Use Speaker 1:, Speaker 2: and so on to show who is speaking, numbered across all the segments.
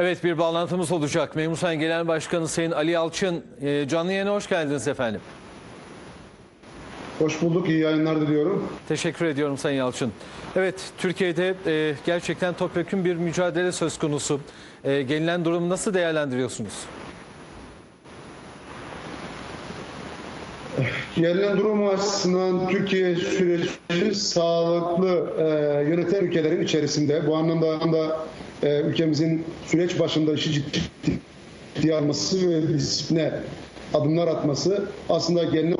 Speaker 1: Evet bir bağlantımız olacak. Memur Sayın Genel Başkanı Sayın Ali Yalçın e, canlı yayına hoş geldiniz efendim.
Speaker 2: Hoş bulduk, iyi yayınlar diliyorum.
Speaker 1: Teşekkür ediyorum Sayın Yalçın. Evet Türkiye'de e, gerçekten topyekun bir mücadele söz konusu. E, gelinen durumu nasıl değerlendiriyorsunuz?
Speaker 2: Gelinen durum açısından Türkiye süreci sağlıklı e, yöneten ülkelerin içerisinde. Bu anlamda da e, ülkemizin süreç başında işi ciddi, ciddiye alması ve disipline adımlar atması aslında gelinen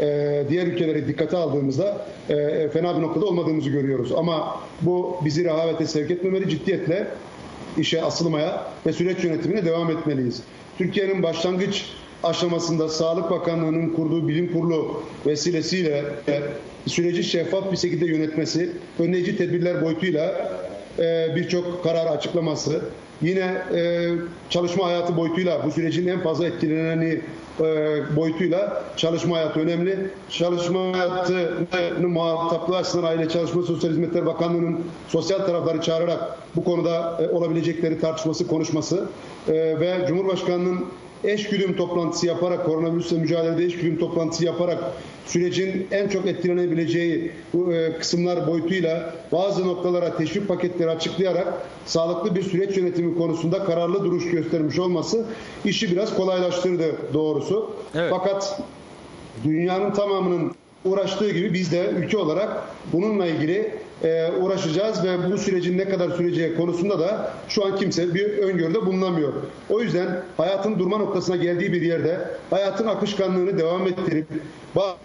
Speaker 2: e, diğer ülkeleri dikkate aldığımızda e, fena bir noktada olmadığımızı görüyoruz. Ama bu bizi rehavete sevk etmemeli, ciddiyetle işe asılmaya ve süreç yönetimine devam etmeliyiz. Türkiye'nin başlangıç aşamasında Sağlık Bakanlığı'nın kurduğu bilim kurulu vesilesiyle süreci şeffaf bir şekilde yönetmesi, önleyici tedbirler boyutuyla birçok karar açıklaması, yine e, çalışma hayatı boyutuyla bu sürecin en fazla etkileneni e, boyutuyla çalışma hayatı önemli. Çalışma hayatının muhataplığı açısından Aile Çalışma Sosyal Hizmetler Bakanlığı'nın sosyal tarafları çağırarak bu konuda e, olabilecekleri tartışması, konuşması e, ve Cumhurbaşkanı'nın eş güdüm toplantısı yaparak, koronavirüsle mücadelede eş güdüm toplantısı yaparak sürecin en çok etkilenebileceği bu, e, kısımlar boyutuyla bazı noktalara teşvik paketleri açıklayarak sağlıklı bir süreç yönetimi konusunda kararlı duruş göstermiş olması işi biraz kolaylaştırdı doğrusu.
Speaker 1: Evet.
Speaker 2: Fakat dünyanın tamamının uğraştığı gibi biz de ülke olarak bununla ilgili e, uğraşacağız ve bu sürecin ne kadar süreceği konusunda da şu an kimse bir öngörüde bulunamıyor. O yüzden hayatın durma noktasına geldiği bir yerde hayatın akışkanlığını devam ettirip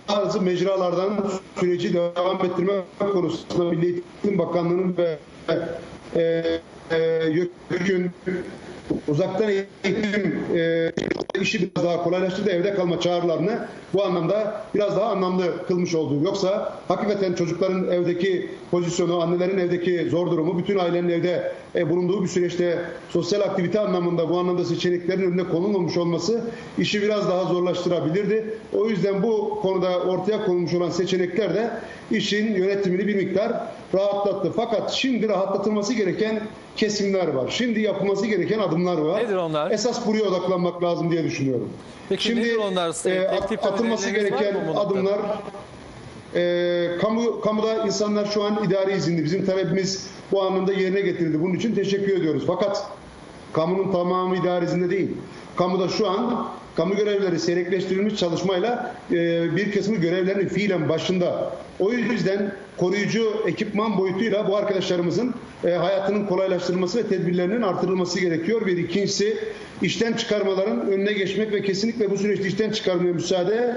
Speaker 2: bazı mecralardan süreci devam ettirme konusunda Milli Eğitim Bakanlığı'nın ve e, e, YÖK'ün uzaktan eğitim e, işi biraz daha kolaylaştırdı. Evde kalma çağrılarını bu anlamda biraz daha anlamlı kılmış oldu. Yoksa hakikaten çocukların evdeki pozisyonu, annelerin evdeki zor durumu, bütün ailenin evde e, bulunduğu bir süreçte sosyal aktivite anlamında bu anlamda seçeneklerin önüne konulmamış olması işi biraz daha zorlaştırabilirdi. O yüzden bu konuda ortaya konulmuş olan seçenekler de işin yönetimini bir miktar rahatlattı. Fakat şimdi rahatlatılması gereken kesimler var. Şimdi yapılması gereken adımlar var.
Speaker 1: Nedir onlar?
Speaker 2: Esas buraya odaklanmak lazım diye düşünüyorum.
Speaker 1: Peki
Speaker 2: Şimdi
Speaker 1: nedir onlar?
Speaker 2: e, at- atılması gereken adımlar e, kamu kamuda insanlar şu an idari izinli. Bizim talebimiz bu anlamda yerine getirildi. Bunun için teşekkür ediyoruz. Fakat kamunun tamamı idari izinde değil. Kamuda şu an kamu görevlileri seyrekleştirilmiş çalışmayla e, bir kısmı görevlerinin fiilen başında. O yüzden koruyucu ekipman boyutuyla bu arkadaşlarımızın e, hayatının kolaylaştırılması ve tedbirlerinin artırılması gerekiyor. Bir ikincisi işten çıkarmaların önüne geçmek ve kesinlikle bu süreçte işten çıkarmaya müsaade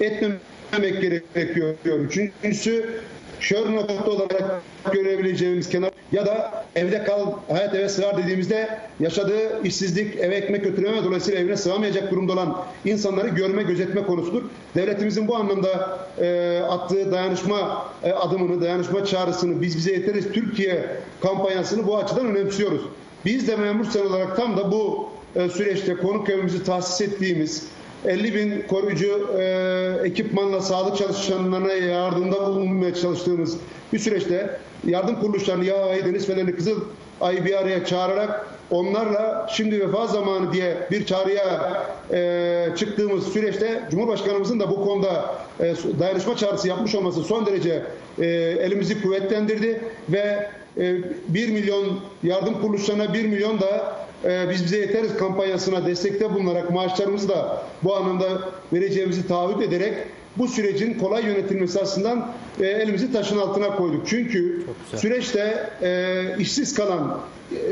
Speaker 2: etmemek gerekiyor. Üçüncüsü kör nokta olarak görebileceğimiz kenar ya da evde kal, hayat eve sığar dediğimizde yaşadığı işsizlik, eve ekmek götürememe dolayısıyla evine sığamayacak durumda olan insanları görme, gözetme konusudur. Devletimizin bu anlamda e, attığı dayanışma e, adımını, dayanışma çağrısını, biz bize yeteriz Türkiye kampanyasını bu açıdan önemsiyoruz. Biz de memur sen olarak tam da bu e, süreçte konuk evimizi tahsis ettiğimiz 50 bin koruyucu e, ekipmanla sağlık çalışanlarına yardımda bulunmaya çalıştığımız bir süreçte yardım kuruluşlarını Yağ Deniz Feneri Kızıl Ay bir araya çağırarak onlarla şimdi vefa zamanı diye bir çağrıya e, çıktığımız süreçte Cumhurbaşkanımızın da bu konuda e, dayanışma çağrısı yapmış olması son derece e, elimizi kuvvetlendirdi ve e, 1 milyon yardım kuruluşlarına 1 milyon da e, biz bize yeteriz kampanyasına destekte bulunarak maaşlarımızı da bu anlamda vereceğimizi taahhüt ederek bu sürecin kolay yönetilmesi açısından e, elimizi taşın altına koyduk. Çünkü süreçte e, işsiz kalan,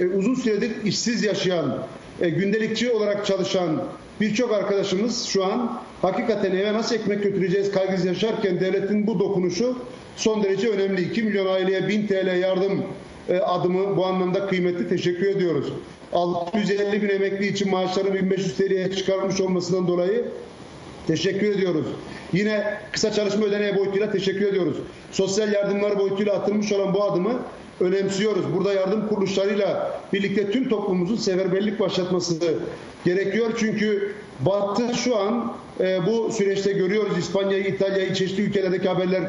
Speaker 2: e, uzun süredir işsiz yaşayan, e, gündelikçi olarak çalışan birçok arkadaşımız şu an hakikaten eve nasıl ekmek götüreceğiz kaygısı yaşarken devletin bu dokunuşu son derece önemli. 2 milyon aileye 1000 TL yardım e, adımı bu anlamda kıymetli teşekkür ediyoruz. 650 bin emekli için maaşların 1500 TL'ye çıkarılmış olmasından dolayı teşekkür ediyoruz. Yine kısa çalışma ödeneği boyutuyla teşekkür ediyoruz. Sosyal yardımlar boyutuyla atılmış olan bu adımı önemsiyoruz. Burada yardım kuruluşlarıyla birlikte tüm toplumumuzun seferberlik başlatması gerekiyor. Çünkü Batı şu an e, bu süreçte görüyoruz. İspanya'yı, İtalya'yı, çeşitli ülkelerdeki haberler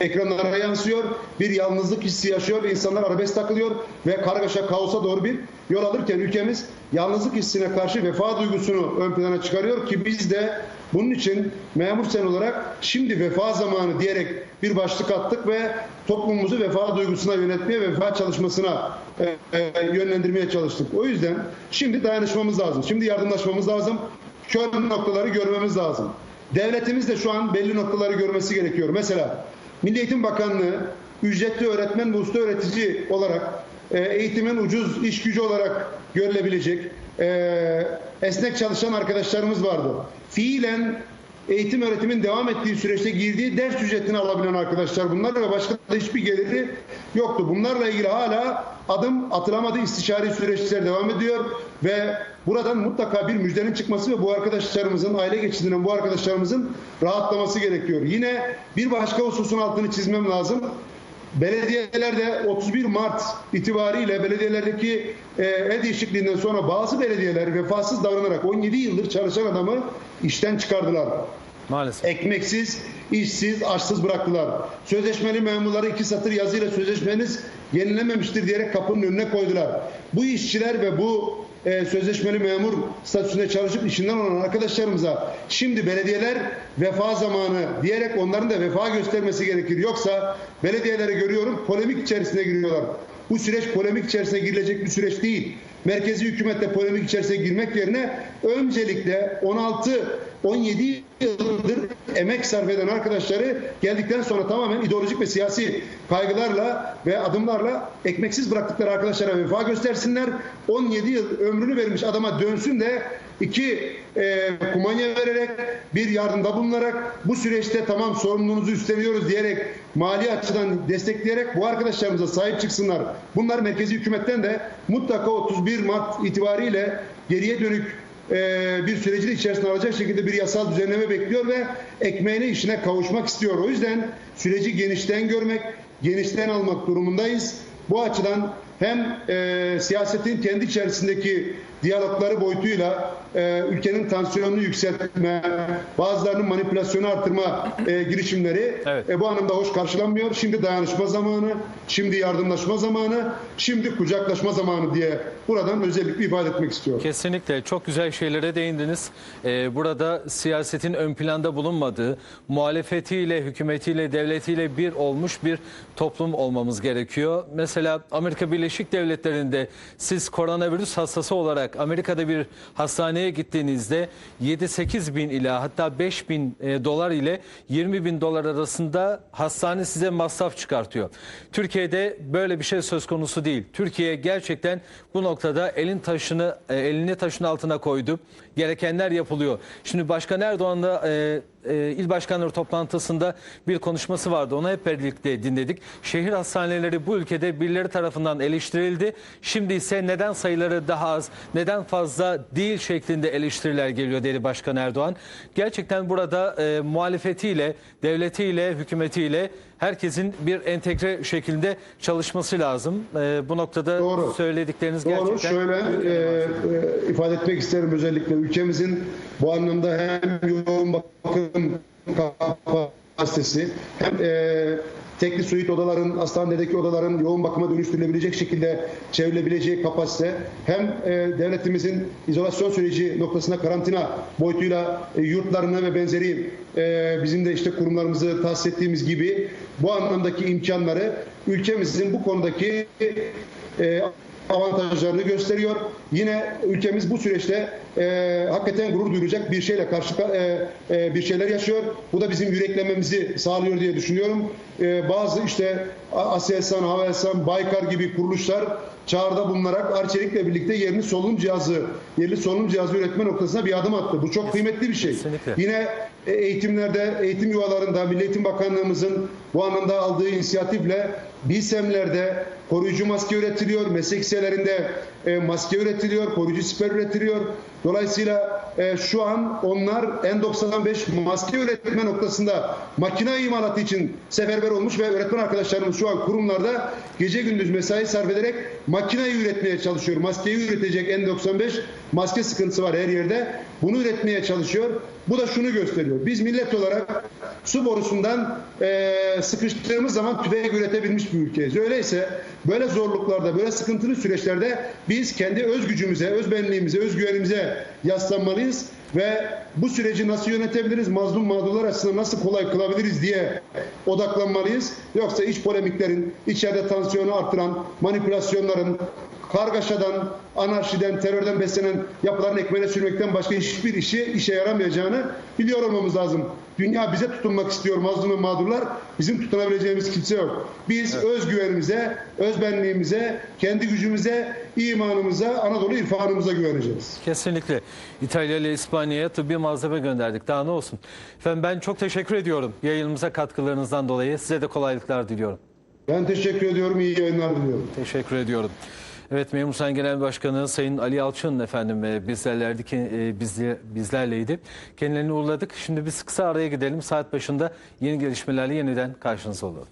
Speaker 2: ekranlara yansıyor. Bir yalnızlık hissi yaşıyor ve insanlar arabesk takılıyor ve kargaşa, kaosa doğru bir yol alırken ülkemiz yalnızlık hissine karşı vefa duygusunu ön plana çıkarıyor ki biz de bunun için memur sen olarak şimdi vefa zamanı diyerek bir başlık attık ve toplumumuzu vefa duygusuna yönetmeye, vefa çalışmasına e, e, yönlendirmeye çalıştık. O yüzden şimdi dayanışmamız lazım. Şimdi yardımlaşmamız lazım. Kör noktaları görmemiz lazım. Devletimiz de şu an belli noktaları görmesi gerekiyor. Mesela Milli Eğitim Bakanlığı ücretli öğretmen ve usta öğretici olarak e, eğitimin ucuz iş gücü olarak görülebilecek e, esnek çalışan arkadaşlarımız vardı. Fiilen eğitim öğretimin devam ettiği süreçte girdiği ders ücretini alabilen arkadaşlar bunlar ve başka da hiçbir geliri yoktu. Bunlarla ilgili hala adım atılamadı istişari süreçler devam ediyor ve buradan mutlaka bir müjdenin çıkması ve bu arkadaşlarımızın aile geçindiren bu arkadaşlarımızın rahatlaması gerekiyor. Yine bir başka hususun altını çizmem lazım. Belediyelerde 31 Mart itibariyle belediyelerdeki e, el değişikliğinden sonra bazı belediyeler vefasız davranarak 17 yıldır çalışan adamı işten çıkardılar.
Speaker 1: Maalesef.
Speaker 2: Ekmeksiz, işsiz, açsız bıraktılar. Sözleşmeli memurları iki satır yazıyla sözleşmeniz yenilememiştir diyerek kapının önüne koydular. Bu işçiler ve bu e, sözleşmeli memur statüsünde çalışıp işinden olan arkadaşlarımıza şimdi belediyeler vefa zamanı diyerek onların da vefa göstermesi gerekir. Yoksa belediyeleri görüyorum polemik içerisine giriyorlar. Bu süreç polemik içerisine girilecek bir süreç değil. Merkezi hükümette polemik içerisine girmek yerine öncelikle 16 17 yıldır emek sarf eden arkadaşları geldikten sonra tamamen ideolojik ve siyasi kaygılarla ve adımlarla ekmeksiz bıraktıkları arkadaşlara vefa göstersinler. 17 yıl ömrünü vermiş adama dönsün de iki e, kumanya vererek bir yardımda bulunarak bu süreçte tamam sorumluluğunuzu üstleniyoruz diyerek mali açıdan destekleyerek bu arkadaşlarımıza sahip çıksınlar. Bunlar merkezi hükümetten de mutlaka 31 Mart itibariyle geriye dönük e, bir sürecin içerisinde alacak şekilde bir yasal düzenleme bekliyor ve ekmeğine işine kavuşmak istiyor. O yüzden süreci genişten görmek, genişten almak durumundayız. Bu açıdan hem e, siyasetin kendi içerisindeki diyalogları boyutuyla e, ülkenin tansiyonunu yükseltme, bazılarının manipülasyonu artırma e, girişimleri
Speaker 1: Evet.
Speaker 2: e, bu anlamda hoş karşılanmıyor. Şimdi dayanışma zamanı, şimdi yardımlaşma zamanı, şimdi kucaklaşma zamanı diye buradan özellikle ifade etmek istiyorum.
Speaker 1: Kesinlikle çok güzel şeylere değindiniz. Ee, burada siyasetin ön planda bulunmadığı, muhalefetiyle, hükümetiyle, devletiyle bir olmuş bir toplum olmamız gerekiyor. Mesela Amerika Birleşik Devletleri'nde siz koronavirüs hastası olarak Amerika'da bir hastaneye gittiğinizde 7-8 bin ila hatta 5 bin e, dolar ile 20 bin dolar arasında hastane size masraf çıkartıyor. Türkiye'de böyle bir şey söz konusu değil. Türkiye gerçekten bu noktada elin taşını e, elini taşın altına koydu. Gerekenler yapılıyor. Şimdi Başkan Erdoğan da e, e, il başkanları toplantısında bir konuşması vardı. Onu hep birlikte dinledik. Şehir hastaneleri bu ülkede birileri tarafından eleştirildi. Şimdi ise neden sayıları daha az, neden fazla değil şeklinde eleştiriler geliyor dedi Başkan Erdoğan. Gerçekten burada e, muhalefetiyle, devletiyle, hükümetiyle herkesin bir entegre şekilde çalışması lazım. E, bu noktada
Speaker 2: Doğru.
Speaker 1: söyledikleriniz
Speaker 2: Doğru.
Speaker 1: gerçekten
Speaker 2: Şöyle e, e, ifade etmek isterim özellikle ülkemizin bu anlamda hem yoğun bakım kapasitesi hem e, tekli suit odaların, hastanedeki odaların yoğun bakıma dönüştürülebilecek şekilde çevrilebileceği kapasite hem e, devletimizin izolasyon süreci noktasında karantina boyutuyla e, yurtlarını ve benzeri e, bizim de işte kurumlarımızı tahsis ettiğimiz gibi bu anlamdaki imkanları ülkemizin bu konudaki e, avantajlarını gösteriyor. Yine ülkemiz bu süreçte e, hakikaten gurur duyulacak bir şeyle karşı e, e, bir şeyler yaşıyor. Bu da bizim yüreklememizi sağlıyor diye düşünüyorum. E, bazı işte Aselsan, Havelsan, Baykar gibi kuruluşlar çağrıda bulunarak Arçelik'le birlikte yerini solunum cihazı, yerli solunum cihazı üretme noktasına bir adım attı. Bu çok kıymetli bir şey.
Speaker 1: Kesinlikle.
Speaker 2: Yine e, eğitimlerde, eğitim yuvalarında Milli Eğitim Bakanlığımızın bu anlamda aldığı inisiyatifle BİSEM'lerde koruyucu maske üretiliyor, meslek liselerinde e, maske üretiliyor, koruyucu siper üretiliyor. Dolayısıyla e, şu an onlar N95 maske üretme noktasında makine imalatı için seferber olmuş ve öğretmen arkadaşlarımız şu an kurumlarda gece gündüz mesai sarf ederek makineyi üretmeye çalışıyor. Maskeyi üretecek N95 maske sıkıntısı var her yerde. Bunu üretmeye çalışıyor. Bu da şunu gösteriyor. Biz millet olarak su borusundan e, sıkıştığımız zaman tüfek üretebilmiş bir ülkeyiz. Öyleyse böyle zorluklarda, böyle sıkıntılı süreçlerde biz kendi öz gücümüze, öz benliğimize, özgüvenimize yaslanmalıyız ve bu süreci nasıl yönetebiliriz, mazlum mağdurlar açısından nasıl kolay kılabiliriz diye odaklanmalıyız. Yoksa iç polemiklerin, içeride tansiyonu arttıran, manipülasyonların, kargaşadan, anarşiden, terörden beslenen yapıların ekmeğine sürmekten başka hiçbir işi işe yaramayacağını biliyor olmamız lazım. Dünya bize tutunmak istiyor mazlum ve mağdurlar. Bizim tutunabileceğimiz kimse yok. Biz özgüvenimize, özbenliğimize, kendi gücümüze, imanımıza, Anadolu irfanımıza güveneceğiz.
Speaker 1: Kesinlikle. İtalya ile İspanya'ya tıbbi malzeme gönderdik. Daha ne olsun. Efendim ben çok teşekkür ediyorum yayınımıza katkılarınızdan dolayı. Size de kolaylıklar diliyorum.
Speaker 2: Ben teşekkür ediyorum. İyi yayınlar diliyorum.
Speaker 1: Teşekkür ediyorum. Evet Memur Sen Genel Başkanı Sayın Ali Yalçın efendim e, bizlerlerdi ki e, bizle, bizlerleydi. Kendilerini uğurladık. Şimdi biz kısa araya gidelim. Saat başında yeni gelişmelerle yeniden karşınızda olalım.